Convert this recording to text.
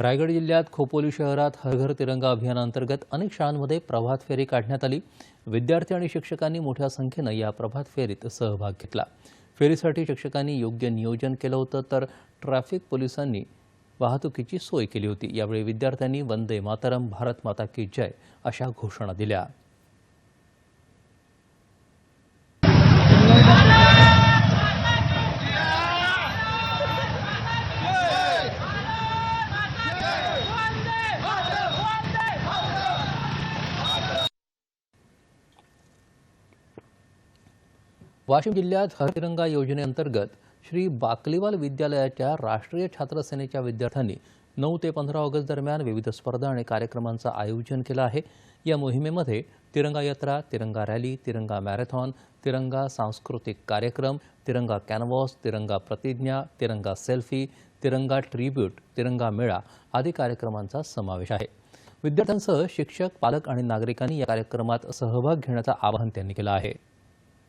रायगड जिल्ह्यात खोपोली शहरात हर घर तिरंगा अभियानांतर्गत अनेक शाळांमध्ये प्रभात फेरी काढण्यात आली. विद्यार्थी आणि शिक्षकांनी मोठ्या संख्येनं या प्रभात फेरीत सहभाग घेतला. फेरीसाठी शिक्षकांनी योग्य नियोजन केलं होतं तर ट्रॅफिक पोलिसांनी वाहतुकीची सोय केली होती. यावेळी विद्यार्थ्यांनी वंदे मातरम भारत माता की जय अशा घोषणा दिल्या. वाशिम जिल्ह्यात हर तिरंगा योजनेअंतर्गत श्री बाकलीवाल विद्यालयाच्या राष्ट्रीय छात्र सेनेच्या विद्यार्थ्यांनी नऊ ते पंधरा ऑगस्ट दरम्यान विविध स्पर्धा आणि कार्यक्रमांचं आयोजन केलं आहे. या मोहिमेमध्ये तिरंगा यात्रा तिरंगा रॅली तिरंगा मॅरेथॉन तिरंगा सांस्कृतिक कार्यक्रम तिरंगा कॅनव्हॉस तिरंगा प्रतिज्ञा तिरंगा सेल्फी तिरंगा ट्रिब्यूट तिरंगा मेळा आदी कार्यक्रमांचा समावेश आहे. विद्यार्थ्यांसह शिक्षक पालक आणि नागरिकांनी या कार्यक्रमात सहभाग घेण्याचं आवाहन त्यांनी केलं आहे.